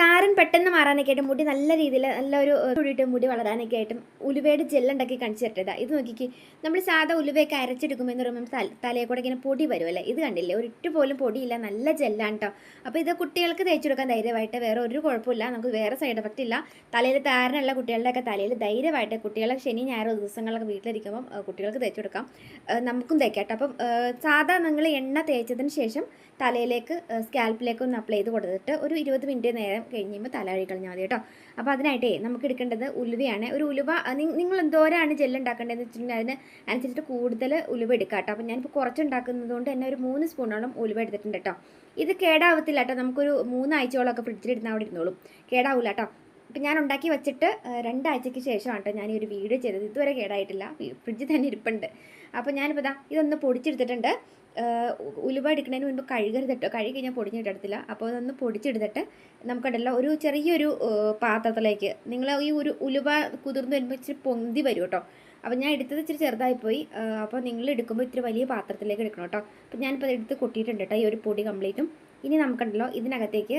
താരൻ പെട്ടെന്ന് മാറാനൊക്കെ ആയിട്ട് മുടി നല്ല രീതിയിൽ നല്ലൊരു കൂടിയിട്ട് മുടി വളരാനൊക്കെ ആയിട്ടും ഉലുവയുടെ ജെല്ലുണ്ടാക്കി കാണിച്ചു തരട്ടതാ ഇത് നോക്കിക്ക് നമ്മൾ സാധാ ഉലുവയൊക്കെ അരച്ചെടുക്കുമ്പോൾ എന്ന് പറയുമ്പോൾ തല- തലയിൽ കൂടെ ഇങ്ങനെ പൊടി വരുമല്ലേ ഇത് കണ്ടില്ലേ? ഒരിട്ട് പോലും പൊടിയില്ല നല്ല ജെല്ലാണ് കേട്ടോ അപ്പോൾ ഇത് കുട്ടികൾക്ക് തേച്ച് കൊടുക്കാൻ ധൈര്യമായിട്ട് വേറെ ഒരു കുഴപ്പമില്ല നമുക്ക് വേറെ സൈഡ് എഫക്റ്റ് ഇല്ല. തലയിൽ താരനുള്ള കുട്ടികളുടെയൊക്കെ തലയിൽ ധൈര്യമായിട്ട് കുട്ടികളെ ശനി ഞായറോ ദിവസങ്ങളൊക്കെ വീട്ടിലിരിക്കുമ്പം കുട്ടികൾക്ക് തേച്ച് കൊടുക്കാം. നമുക്കും തേക്കാം കേട്ടോ അപ്പം സാധാ നിങ്ങൾ എണ്ണ തേച്ചതിന് ശേഷം തലയിലേക്ക് സ്കാൽപ്പിലേക്ക് ഒന്ന് അപ്ലൈ ചെയ്ത് കൊടുത്തിട്ട് ഒരു ഇരുപത് മിനിറ്റ് നേരം കഴിഞ്ഞുമ്പോൾ കഴിയുമ്പോൾ തലവഴി കളഞ്ഞാൽ മതി കേട്ടോ. അപ്പോൾ അതിനായിട്ടേ നമുക്ക് എടുക്കേണ്ടത് ഉലുവയാണ്. ഒരു ഉലുവ നിങ്ങൾ എന്തോരാണ് ജെല്ല് ഉണ്ടാക്കേണ്ടതെന്ന് വെച്ചിട്ടുണ്ടെങ്കിൽ അതിന് അനുസരിച്ചിട്ട് കൂടുതൽ ഉലുവ എടുക്കുക കേട്ടോ. അപ്പോൾ ഞാനിപ്പോൾ കുറച്ച് ഉണ്ടാക്കുന്നത് കൊണ്ട് തന്നെ ഒരു മൂന്ന് സ്പൂണോളം ഉലുവ എടുത്തിട്ടുണ്ട് കേട്ടോ. ഇത് കേടാവത്തില്ല കേട്ടോ. നമുക്കൊരു മൂന്നാഴ്ചയോളമൊക്കെ ഫ്രിഡ്ജിലിരുന്ന് അവിടെ ഇരുന്നോളും. കേടാവില്ല കേട്ടോ. ഇപ്പം ഞാൻ ഉണ്ടാക്കി വെച്ചിട്ട് രണ്ടാഴ്ചയ്ക്ക് ശേഷമാണ് കേട്ടോ ഞാൻ ഈ ഒരു വീഡിയോ ചെയ്തത്. ഇതുവരെ കേടായിട്ടില്ല. ഫ്രിഡ്ജ് ഫ്രിഡ്ജിൽ തന്നെ ഇരിപ്പുണ്ട്. അപ്പോൾ ഞാനിപ്പോൾ ദാ ഇതൊന്ന് പൊടിച്ചെടുത്തിട്ടുണ്ട്. ഉലുവ എടുക്കുന്നതിന് മുൻപ് കഴുകരുത് കേട്ടോ. കഴുകി കഴിഞ്ഞാൽ പൊടിഞ്ഞിട്ടെടുത്തില്ല അപ്പോൾ അതൊന്ന് പൊടിച്ചെടുത്തിട്ട് നമുക്കുണ്ടല്ലോ ഒരു ചെറിയൊരു പാത്രത്തിലേക്ക് നിങ്ങൾ ഈ ഒരു ഉലുവ കുതിർന്ന് വരുമ്പോൾ ഇച്ചിരി പൊന്തി വരും കേട്ടോ. അപ്പോൾ ഞാൻ എടുത്തത് ഇച്ചിരി ചെറുതായിപ്പോയി അപ്പോൾ നിങ്ങൾ എടുക്കുമ്പോൾ ഇത്തിരി വലിയ പാത്രത്തിലേക്ക് എടുക്കണം കേട്ടോ. അപ്പോൾ ഞാനിപ്പോൾ അത് എടുത്ത് കൊട്ടിയിട്ടുണ്ട് കേട്ടോ. ഈ ഒരു പൊടി കംപ്ലീറ്റും ഇനി നമുക്കുണ്ടല്ലോ ഇതിനകത്തേക്ക്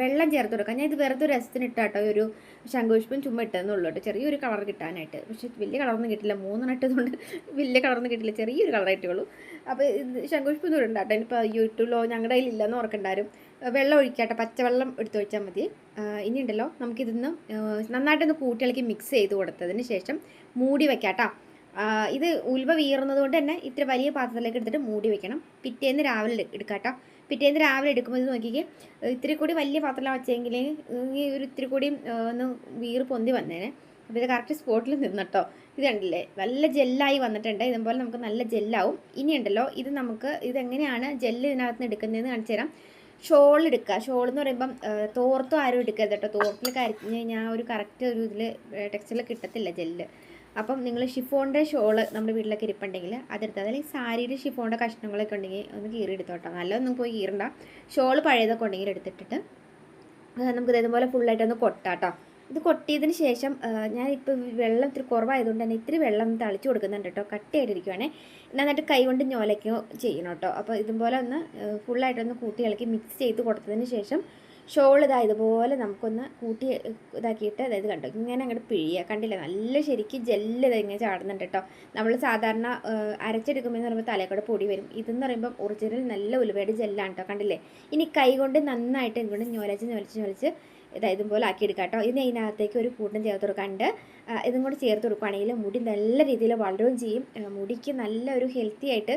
വെള്ളം ചേർത്ത് കൊടുക്കാം. ഞാൻ ഇത് വെറുതെ ഒരു രസത്തിന് ഇട്ടാട്ടോ ഒരു ശംഖുപുഷ്പം ചുമ്മാ ഇട്ടെന്നുള്ളൂ കേട്ടോ. ചെറിയൊരു കളർ കിട്ടാനായിട്ട്. പക്ഷേ വലിയ കളറൊന്നും കിട്ടില്ല. മൂന്നെണ്ണം ഇട്ടതുകൊണ്ട് വലിയ കളറൊന്നും കിട്ടില്ല. ചെറിയൊരു കളർ ആയിട്ടുള്ളൂ അപ്പോൾ ഇത് ശംഖുപുഷ്പം ഇടണ്ട കേട്ടോ ഇനിയിപ്പോൾ യൂട്യൂബിലോ ഞങ്ങളുടെ കയ്യിൽ ഇല്ലെന്ന് ഓർക്കണ്ടാരും. വെള്ളം ഒഴിക്കാട്ടെ. പച്ചവെള്ളം എടുത്ത് വെച്ചാൽ മതി. ഇനി ഉണ്ടല്ലോ നമുക്കിതൊന്ന് നന്നായിട്ടൊന്ന് കൂട്ടിയിളക്കി മിക്സ് ചെയ്ത് കൊടുത്തതിന് ശേഷം മൂടി വെക്കാട്ടോ. ആ, ഇത് ഉൽവ വീറുന്നത് കൊണ്ട് തന്നെ ഇത്ര വലിയ പാത്രത്തിലേക്ക് എടുത്തിട്ട് മൂടി വെക്കണം. പിറ്റേന്ന് രാവിലെ എടു- എടുക്കാം കേട്ടോ പിറ്റേന്ന് രാവിലെ എടുക്കുമ്പോൾ ഇത് നോക്കിക്കേ ഇത്തിരി കൂടി വലിയ പാത്രം വെച്ചെങ്കിൽ ഈ ഒരു ഇത്തിരി കൂടി ഒന്ന് വീർ പൊന്തി വന്നേനെ. അപ്പോൾ ഇത് കറക്റ്റ് സ്പോട്ടിൽ നിന്നട്ടോ. ഇത് കണ്ടില്ലേ? നല്ല ജെല്ലായി വന്നിട്ടുണ്ട്. ഇതുപോലെ നമുക്ക് നല്ല ജെല്ലാവും ഇനി ഉണ്ടല്ലോ ഇത് നമുക്ക് ഇതെങ്ങനെയാണ് ജെല്ല് ഇതിനകത്ത് നിന്ന് എടുക്കുന്നതെന്ന് കാണിച്ചു തരാം. ഷോൾ എടുക്കുക. ഷോൾ എന്ന് പറയുമ്പം തോർത്തും ആരും എടുക്കരുത് കേട്ടോ. തോർത്തിൽ കരിഞ്ഞ് കഴിഞ്ഞാൽ ഒരു കറക്റ്റ് ഒരു ഇതിൽ ടെക്സ്റ്റിൽ കിട്ടത്തില്ല ജെല്ല് അപ്പം നിങ്ങൾ ഷിഫോണിന്റെ ഷോൾ നമ്മുടെ വീട്ടിലൊക്കെ ഇരിപ്പുണ്ടെങ്കിൽ അതെടുത്ത് അല്ലെങ്കിൽ സാരിയുടെ ഷിഫോണിന്റെ കഷ്ണങ്ങളൊക്കെ ഉണ്ടെങ്കിൽ ഒന്ന് കീറി എടുത്തോട്ടോ നല്ലതൊന്നും പോയി കീറണ്ട. ഷോൾ പഴയതൊക്കെ ഉണ്ടെങ്കിൽ എടുത്തിട്ടിട്ട് നമുക്ക് ഇതേപോലെ ഫുള്ളായിട്ടൊന്ന് കൊട്ടാട്ടോ ഇത് കൊട്ടിയതിന് ശേഷം ഞാൻ ഞാനിപ്പോൾ വെള്ളം ഇത്തിരി കുറവായതുകൊണ്ട് തന്നെ ഇത്തിരി വെള്ളം തളിച്ച് കൊടുക്കുന്നുണ്ട് കേട്ടോ. കട്ടിയായിട്ടിരിക്കുവാണേ. നന്നായിട്ട് കൈ കൊണ്ട് ഞൊലയ്ക്കുകയോ ചെയ്യണം കേട്ടോ. അപ്പോൾ ഇതുപോലെ ഒന്ന് ഫുള്ളായിട്ടൊന്ന് കൂട്ടി ഇളക്കി മിക്സ് ചെയ്ത് കൊടുത്തതിന് ശേഷം ഷോൾ ഇതാ ഇതുപോലെ നമുക്കൊന്ന് കൂട്ടി ഇതാക്കിയിട്ട് അതായത് കണ്ടോ ഇങ്ങനെ അങ്ങോട്ട് പിഴിയുക. കണ്ടില്ലേ? നല്ല ശരിക്കും ജെല്ല് ഇത് ഇങ്ങനെ ചാടുന്നുണ്ട് കേട്ടോ. നമ്മൾ സാധാരണ അരച്ചെടുക്കുമ്പോൾ എന്ന് പറയുമ്പോൾ തലയിൽ കൂടെ പൊടി വരും. ഇതെന്ന് പറയുമ്പോൾ ഒറിജിനൽ നല്ല ഉലുവയുടെ ജെല്ലാണ് കേട്ടോ. കണ്ടില്ലേ? ഇനി കൈ കൊണ്ട് നന്നായിട്ട് ഇങ്ങോട്ട് ഞൊലച്ച് ഞൊലച്ച് ഞൊലച്ച് ഇതാ ഇതുപോലെ ആക്കിയെടുക്കാം കേട്ടോ. ഇനി അതിനകത്തേക്ക് ഒരു കൂട്ടം ചേർത്ത് കൊടുക്കാണ്ട് ഇതും കൂടി ചേർത്ത് കൊടുക്കുകയാണെങ്കിൽ മുടി നല്ല രീതിയിൽ വളരുകയും ചെയ്യും. മുടിക്ക് നല്ല ഒരു ഹെൽത്തി ആയിട്ട്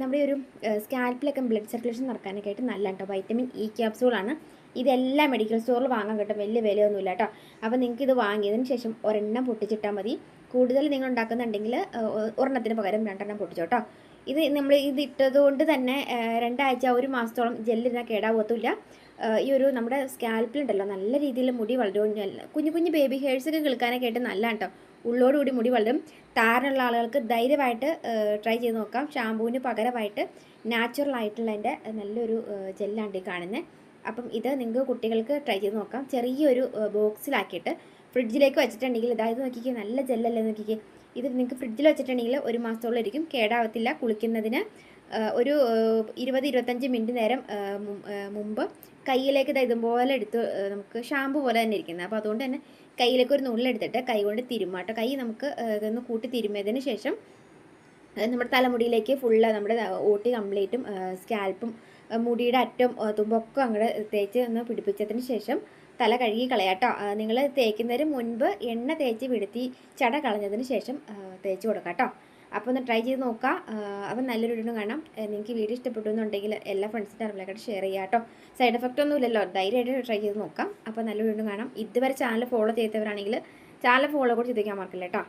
നമ്മുടെ ഒരു സ്കാൽപ്പിലൊക്കെ ബ്ലഡ് സർക്കുലേഷൻ നടക്കാനൊക്കെ ആയിട്ട് നല്ല കേട്ടോ. വൈറ്റമിൻ ഇ ക്യാപ്സൂളാണ് ഇതെല്ലാം മെഡിക്കൽ സ്റ്റോറിൽ വാങ്ങാൻ കിട്ടും. വലിയ വിലയൊന്നുമില്ല കേട്ടോ. അപ്പോൾ നിങ്ങൾക്ക് ഇത് വാങ്ങിയതിന് ശേഷം ഒരെണ്ണം പൊട്ടിച്ചിട്ടാൽ മതി. കൂടുതൽ നിങ്ങൾ ഉണ്ടാക്കുന്നുണ്ടെങ്കിൽ ഒരെണ്ണത്തിന് പകരം രണ്ടെണ്ണം പൊട്ടിച്ചോട്ടോ ഇത് നമ്മൾ ഇത് ഇട്ടത് കൊണ്ട് തന്നെ രണ്ടാഴ്ച ഒരു മാസത്തോളം ജെല്ലിന് കേടാവത്തില്ല ഈ ഒരു നമ്മുടെ സ്കാൽപ്പിലുണ്ടല്ലോ നല്ല രീതിയിൽ മുടി വളരും കുഞ്ഞു കുഞ്ഞു ബേബി ഹെയർസൊക്കെ കേൾക്കാനൊക്കെ ആയിട്ട് നല്ല കേട്ടോ. ഉള്ളോടുകൂടി മുടി വളരും. താരനുള്ള ആളുകൾക്ക് ധൈര്യമായിട്ട് ട്രൈ ചെയ്ത് നോക്കാം. ഷാമ്പൂവിന് പകരമായിട്ട് നാച്ചുറൽ ആയിട്ടുള്ളതിന്റെ നല്ലൊരു ജെല്ലാണ് ഈ കാണുന്നത് അപ്പം ഇത് നിങ്ങൾക്ക് കുട്ടികൾക്ക് ട്രൈ ചെയ്ത് നോക്കാം. ചെറിയൊരു ബോക്സിലാക്കിയിട്ട് ഫ്രിഡ്ജിലേക്ക് വെച്ചിട്ടുണ്ടെങ്കിൽ ഇതായത് നോക്കിക്കേ നല്ല ജെല്ലല്ലേ നോക്കിക്കേ? ഇത് നിങ്ങൾക്ക് ഫ്രിഡ്ജിൽ വെച്ചിട്ടുണ്ടെങ്കിൽ ഒരു മാസത്തോളം ഇരിക്കും. കേടാവത്തില്ല. കുളിക്കുന്നതിന് ഒരു ഇരുപത് ഇരുപത്തഞ്ച് മിനിറ്റ് നേരം മുമ്പ് കയ്യിലേക്ക് ഇതുപോലെ എടുത്ത് നമുക്ക് ഷാമ്പു പോലെ തന്നെ ഇരിക്കുന്നത്. അപ്പോൾ അതുകൊണ്ട് തന്നെ കയ്യിലേക്ക് ഒരു നുള്ളെടുത്തിട്ട് കൈ കൊണ്ട് തിരുമാട്ടോ കൈ നമുക്ക് ഇതൊന്ന് കൂട്ടി തിരുമിയതിന് ശേഷം നമ്മുടെ തലമുടിയിലേക്ക് ഫുള്ള് നമ്മുടെ ഓട്ടി കംപ്ലീറ്റും സ്കാൽപ്പും മുടിയുടെ അറ്റം തുമ്പൊക്കെ അങ്ങോട്ട് തേച്ച് ഒന്ന് പിടിപ്പിച്ചതിന് ശേഷം തല കഴുകി കളയാട്ടോ. നിങ്ങൾ തേക്കുന്നതിന് മുൻപ് എണ്ണ തേച്ച് വിടുത്തി ചട കളഞ്ഞതിന് ശേഷം തേച്ച് കൊടുക്കാം കേട്ടോ അപ്പോൾ ഒന്ന് ട്രൈ ചെയ്ത് നോക്കാം. അപ്പം നല്ലൊരു ഇടും കാണാം. നിങ്ങൾക്ക് വീഡിയോ ഇഷ്ടപ്പെട്ടു എന്നുണ്ടെങ്കിൽ എല്ലാ ഫ്രണ്ട്സിന്റെ അറിവിലേക്കായിട്ട് ഷെയർ ചെയ്യാം കേട്ടോ. സൈഡ് എഫക്റ്റ് ഒന്നും ഇല്ലല്ലോ. ധൈര്യമായിട്ട് ട്രൈ ചെയ്ത് നോക്കാം. അപ്പോൾ നല്ലൊരു ഇടും കാണാം. ഇതുവരെ ചാനൽ ഫോളോ ചെയ്തവരാണെങ്കിൽ ചാനൽ ഫോളോ കൂടി ചെയ്തേക്കാൻ മറക്കില്ല കേട്ടോ.